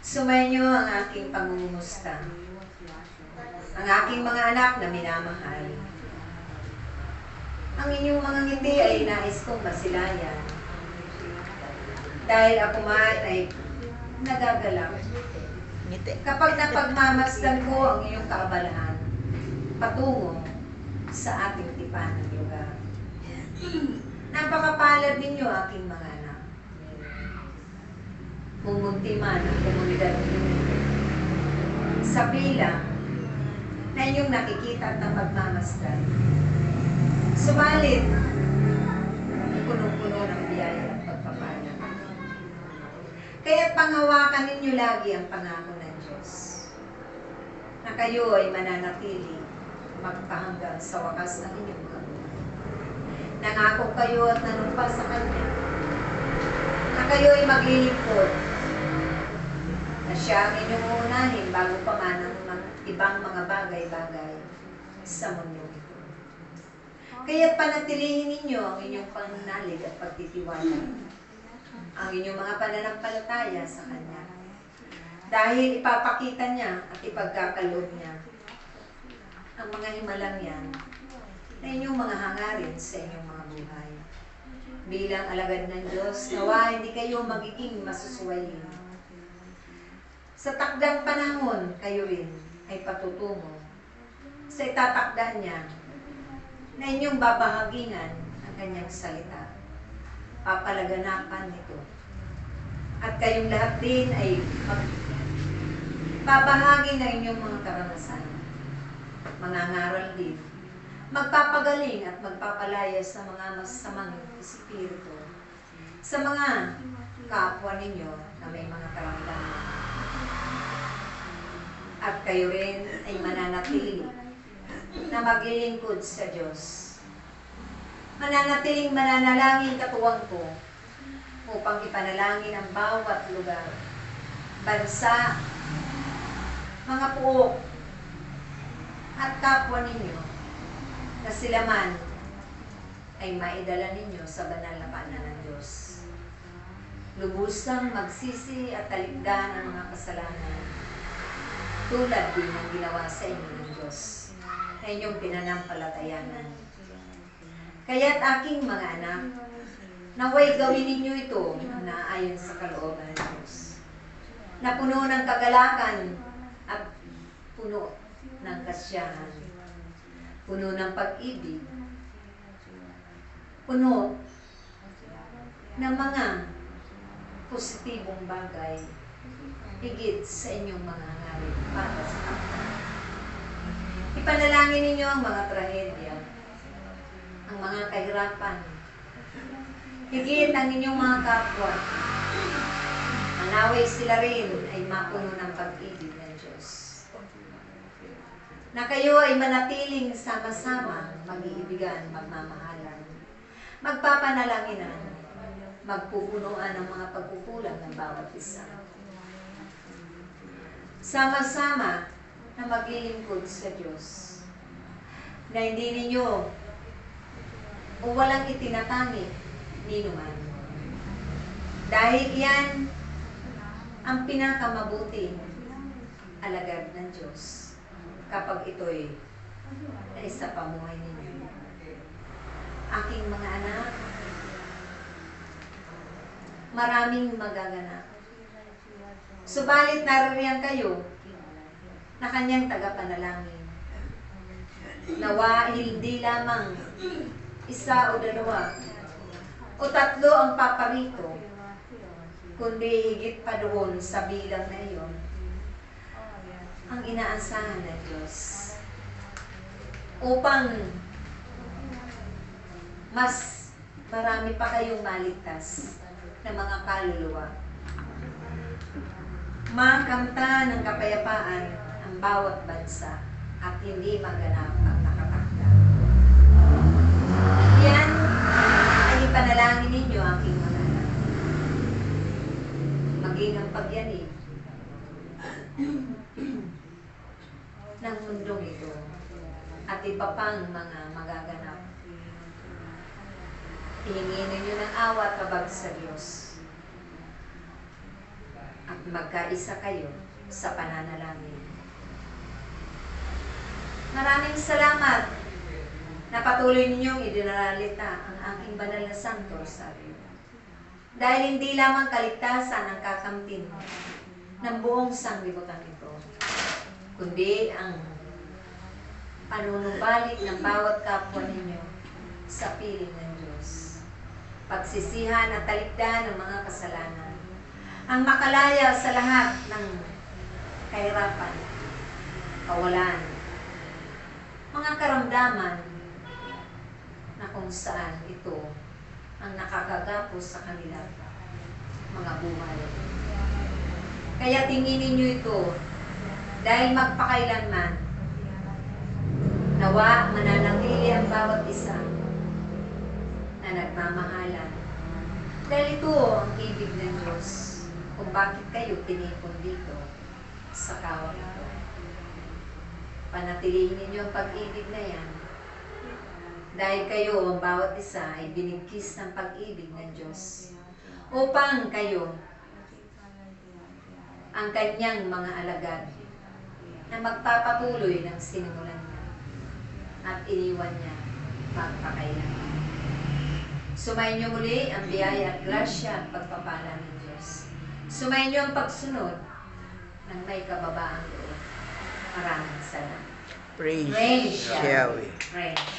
Sumayin ang aking pangungumusta. Ang aking mga anak na minamahal. Ang inyong mga ngiti ay nais kong masilayan. Dahil ako man ay nagagalak. Ngiti. Kapag napagmamasdan ko ang iyong kaabalahan, patungo sa ating tipan ng lugar. Napakapalad ninyo aking mga man ang komunidad ninyo sa bilang na inyong nakikita at napagmamasdan. Subalit, punong-puno ng biyaya at pagpapala. Kaya panghawakan ninyo lagi ang pangako ng Diyos na kayo ay mananatili magpahanggang sa wakas ng inyong buhay. Nangako kayo at nanumpa sa Kanya na kayo ay maglilingkod na siya ang inyong uunahin bago pa man ang mga ibang mga bagay-bagay sa mundo ito. Kaya panatilihin ninyo ang inyong pananalig at pagtitiwala ang inyong mga pananampalataya sa Kanya. Dahil ipapakita niya at ipagkakaloob niya ang mga himalang yan na inyong mga hangarin sa inyong mga buhay. Bilang alagad ng Diyos, nawa hindi kayo magiging masusuwayin. Sa takdang panahon, kayo rin ay patutungo sa itatakda niya na inyong babahagingan ang kanyang salita. Papalaganapan nito. At kayong lahat din ay babahagi ng inyong mga karanasan. Mangangaral din. Magpapagaling at magpapalaya sa mga masamang espiritu. Sa mga kapwa ninyo na may mga karamdaman. Kayo rin ay mananatili na maglilingkod sa Diyos. Mananatiling mananalangin katuwang ko upang ipanalangin ang bawat lugar, bansa, mga puok, at kapwa ninyo na sila man ay maidala ninyo sa banal na paanan ng Diyos. Lubusang magsisi at talikdan ang mga kasalanan tulad din ng ginawa sa inyo ng Diyos na inyong pinanampalatayanan. Kaya't aking mga anak, naway gawin ninyo ito na ayon sa kalooban ng Diyos. Na puno ng kagalakan at puno ng kasyahan. Puno ng pag-ibig. Puno ng mga positibong bagay higit sa inyong mga hangarin para sa kapwa. Ipanalangin ninyo ang mga trahedya, ang mga kahirapan, higit ang inyong mga kapwa. Manaway sila rin ay mapuno ng pag-ibig ng Diyos. Na kayo ay manatiling sama-sama, mag-iibigan, magmamahalan, magpapanalanginan, magpupunuan ng mga pagkukulang ng bawat isa. Sama-sama na maglilingkod sa Diyos. Na hindi ninyo o walang itinatangi ni naman. Dahil yan ang pinakamabuting alagad ng Diyos kapag ito'y ay sa pamuhay ninyo. Aking mga anak, maraming magaganap. Subalit naririyan kayo na kanyang tagapanalangin. Nawa hindi lamang isa o dalawa o tatlo ang paparito, kundi higit pa doon sa bilang na iyon ang inaasahan ng Diyos upang mas marami pa kayong maligtas na mga kaluluwa. Makamta ng kapayapaan ang bawat bansa at hindi maganap ang nakatakda. Yan ay ipanalangin ninyo aking mga anak. Maging ang pagyanig ng mundong ito at iba pang mga magaganap. Hihingin ninyo ng awa at kabag sa Diyos. Magkaisa kayo sa pananalangin. Maraming salamat na patuloy ninyong idinaralita ang aking banal na santo sa iyo. Dahil hindi lamang kaligtasan ang kakamtin ng buong sanglibutan ito, kundi ang panunumbalik ng bawat kapwa ninyo sa piling ng Diyos. Pagsisihan at talikdan ng mga kasalanan. Ang makalaya sa lahat ng kahirapan, kawalan, mga karamdaman na kung saan ito ang nakakagapos sa kanilang mga buhay. Kaya tinginin niyo ito dahil magpakailanman nawa mananatili ang bawat isa na nagmamahalan. Dahil ito ang ibig ng Diyos kung bakit kayo tinipon dito sa kawang ito. Panatilihin ninyo ang pag-ibig na yan. Dahil kayo, ang bawat isa, ay binigkis ng pag-ibig ng Diyos. Upang kayo, ang kanyang mga alagad, na magpapatuloy ng sinimulan niya at iniwan niya magpakailanman. Sumayin niyo muli ang biyaya at grasya at pagpapala ng Diyos. Sumayin niyo ang pagsunod ng may kababaang loob. Maraming salamat. Praise Praise we. Pray.